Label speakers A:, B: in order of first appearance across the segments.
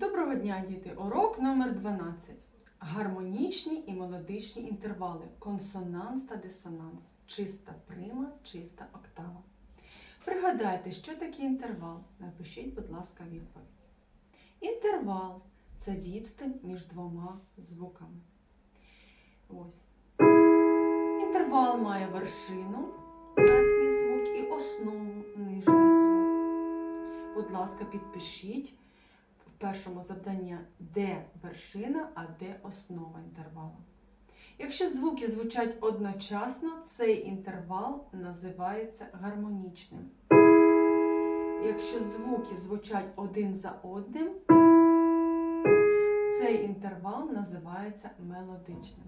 A: Доброго дня, діти! Урок номер 12. Гармонічні і мелодичні інтервали. Консонанс та дисонанс. Чиста прима, чиста октава. Пригадайте, що таке інтервал. Напишіть, будь ласка, відповідь. Інтервал це відстань між двома звуками. Ось. Інтервал має вершину, верхній звук і основу нижній звук. Будь ласка, підпишіть першому завданні, де вершина, а де основа інтервалу. Якщо звуки звучать одночасно, цей інтервал називається гармонічним. Якщо звуки звучать один за одним, цей інтервал називається мелодичним.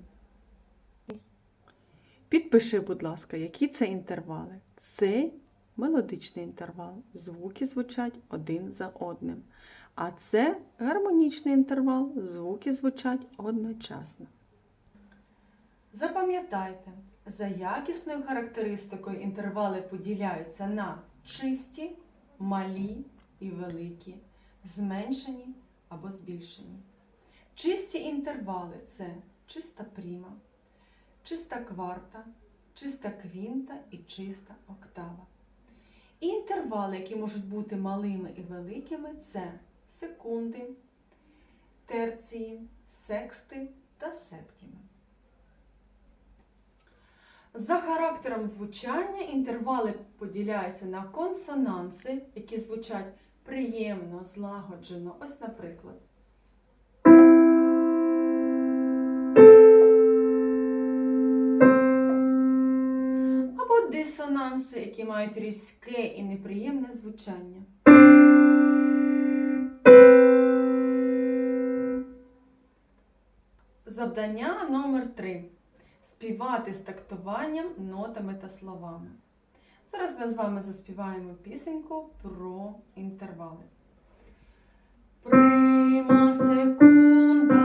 A: Підпиши, будь ласка, які це інтервали. Це мелодичний інтервал. Звуки звучать один за одним. А це гармонічний інтервал. Звуки звучать одночасно. Запам'ятайте, за якісною характеристикою інтервали поділяються на чисті, малі і великі, зменшені або збільшені. Чисті інтервали це чиста пріма, чиста кварта, чиста квінта і чиста октава. І інтервали, які можуть бути малими і великими, це секунди, терції, сексти та септіми. За характером звучання інтервали поділяються на консонанси, які звучать приємно, злагоджено. Ось, наприклад. Або дисонанси, які мають різке і неприємне звучання. Завдання номер 3 співати з тактуванням, нотами та словами. Зараз ми з вами заспіваємо пісеньку про інтервали. Прима, секунда,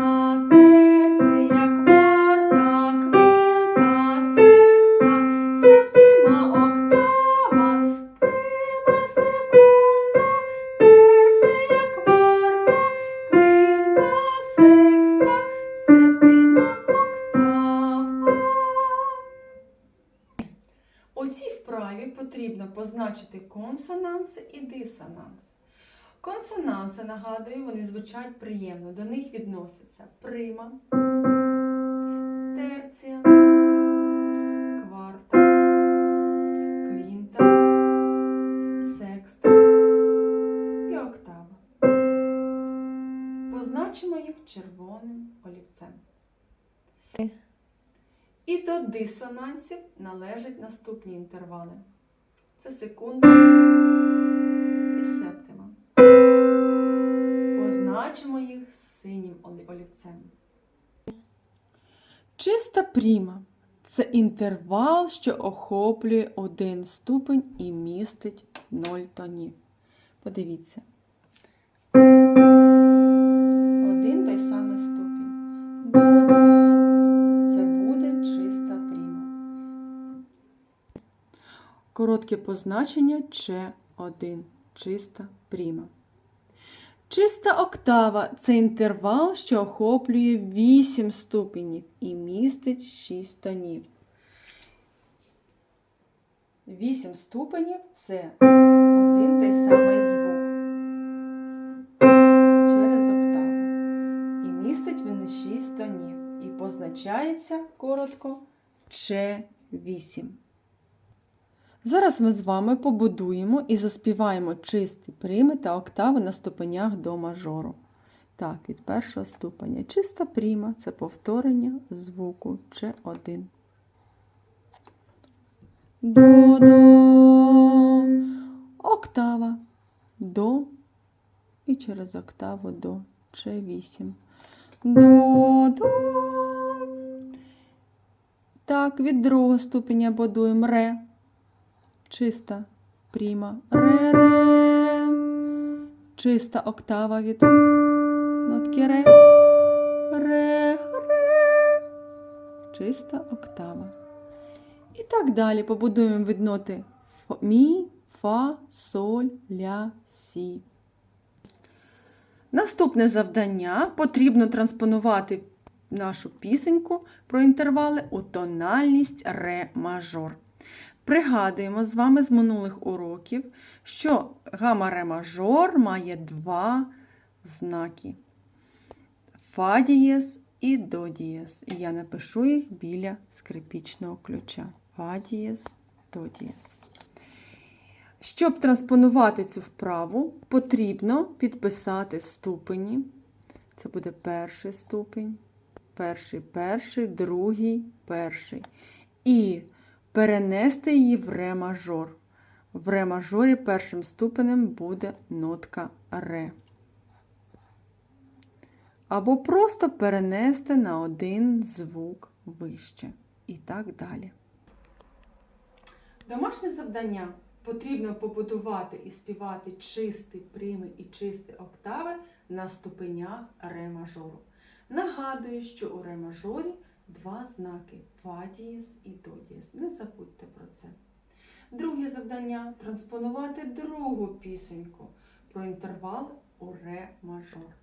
A: потрібно позначити консонанси і дисонанс. Консонанси, нагадую, вони звучать приємно. До них відносяться прима, терція, кварта, квінта, секста і октава. Позначимо їх червоним олівцем. І до дисонансів належать наступні інтервали. Це секунда і септима. Позначимо їх синім олівцем. Чиста пріма це інтервал, що охоплює один ступень і містить 0 тонів. Подивіться. Коротке позначення Ч1. Чиста пріма. Чиста октава це інтервал, що охоплює 8 ступенів і містить 6 тонів. 8 ступенів це один той самий звук через октаву. І містить він 6 тонів. І позначається коротко Ч8. Зараз ми з вами побудуємо і заспіваємо чисті прими та октави на ступенях до мажору. Так, від першого ступеня. Чиста пріма це повторення звуку Ч1. До, до, октава, до і через октаву до Ч8. До, до. Так, від другого ступеня будуємо ре. Чиста пріма. Ре, ре. Чиста октава від нотки ре. Ре, ре. Чиста октава. І так далі побудуємо від ноти мі, фа, соль, ля, сі. Наступне завдання потрібно транспонувати нашу пісеньку про інтервали у тональність ре мажор. Пригадуємо з вами з минулих уроків, що гама ре мажор має два знаки фа дієс і до дієс. І я напишу їх біля скрипічного ключа. Фа дієс, до дієс. Щоб транспонувати цю вправу, потрібно підписати ступені. Це буде перший ступень, перший, перший, другий, перший. І перенести її в ре мажор. В ре мажорі першим ступенем буде нотка ре. Або просто перенести на один звук вище. І так далі. Домашнє завдання потрібно побудувати і співати чисті прими і чисті октави на ступенях ре мажору. Нагадую, що у ре мажорі два знаки фадієс і додієс. Не забудьте про це. Друге завдання транспонувати другу пісеньку про інтервал у ре мажор.